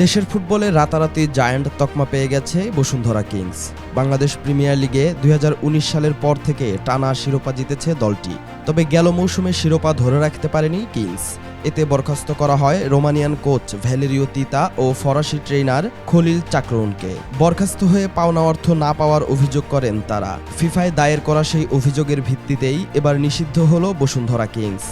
দেশের ফুটবলে রাতারাতি জায়ান্ট তকমা পেয়ে গেছে বসুন্ধরা কিংস। বাংলাদেশ প্রিমিয়ার লিগে দুই হাজার উনিশ সালের পর থেকে টানা শিরোপা জিতেছে দলটি। তবে গেল মৌসুমে শিরোপা ধরে রাখতে পারেনি কিংস। এতে বরখাস্ত করা হয় রোমানিয়ান কোচ ভ্যালেরিও তিতা ও ফরাসি ট্রেনার খলিল চাকরুনকে। বরখাস্ত হয়ে পাওনা অর্থ না পাওয়ার অভিযোগ করেন তারা। ফিফায় দায়ের করা সেই অভিযোগের ভিত্তিতেই এবার নিষিদ্ধ হল বসুন্ধরা কিংস।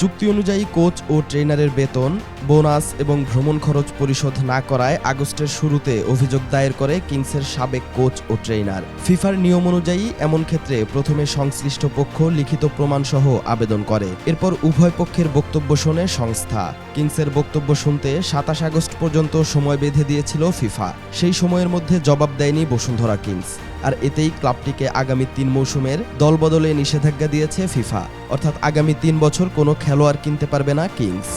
চুক্তি অনুযায়ী কোচ ও ট্রেনারের বেতন, বোনাস এবং ভ্রমণ খরচ পরিশোধ না করায় আগস্টের শুরুতে অভিযোগ দায়ের করে কিংসের সাবেক কোচ ও ট্রেনার। ফিফার নিয়ম অনুযায়ী এমন ক্ষেত্রে প্রথমে সংশ্লিষ্ট পক্ষ লিখিত প্রমাণসহ আবেদন করে। এরপর উভয় পক্ষের বক্তব্য শোনে সংস্থা। কিংসের বক্তব্য শুনতে সাতাশ আগস্ট পর্যন্ত সময় বেঁধে দিয়েছিল ফিফা। সেই সময়ের মধ্যে জবাব দেয়নি বসুন্ধরা কিংস। আর এতেই ক্লাবটিকে আগামী তিন মৌসুমের দলবদলে নিষেধাজ্ঞা দিয়েছে ফিফা। অর্থাৎ আগামী তিন বছর কোনো খেলোয়াড় কিনতে পারবে না কিংস।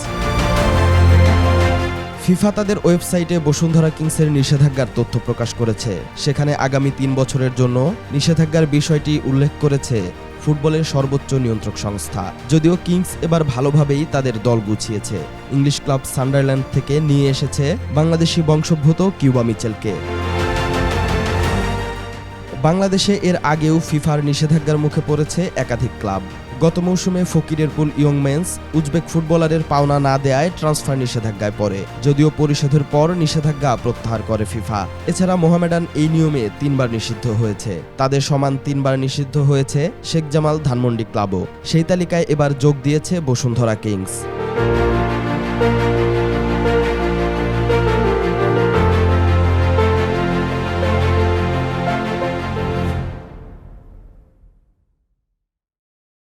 ফিফা তাদের ওয়েবসাইটে বসুন্ধরা কিংসের নিষেধাজ্ঞার তথ্য প্রকাশ করেছে। সেখানে আগামী তিন বছরের জন্য নিষেধাজ্ঞার বিষয়টি উল্লেখ করেছে ফুটবলের সর্বোচ্চ নিয়ন্ত্রক সংস্থা। যদিও কিংস এবার ভালোভাবেই তাদের দল গুছিয়েছে। ইংলিশ ক্লাব সান্ডারল্যান্ড থেকে নিয়ে এসেছে বাংলাদেশি বংশোদ্ভূত কিউবা মিচেলকে। বাংলাদেশে এর আগেও ফিফার নিষেধাজ্ঞার মুখে পড়েছে একাধিক ক্লাব। গত মৌসুমে ফকিরের পুল ইয়ং মেন্স উজবেক ফুটবলারের পাওনা না দেয়ায় ট্রান্সফার নিষেধাজ্ঞায় পড়ে, যদিও পরিশোধের পর নিষেধাজ্ঞা প্রত্যাহার করে ফিফা। এছাড়া মোহামেডান এই নিয়মে তিনবার নিষিদ্ধ হয়েছে। তাদের সমান তিনবার নিষিদ্ধ হয়েছে শেখ জামাল ধানমন্ডি ক্লাবও। সেই তালিকায় এবার যোগ দিয়েছে বসুন্ধরা কিংস।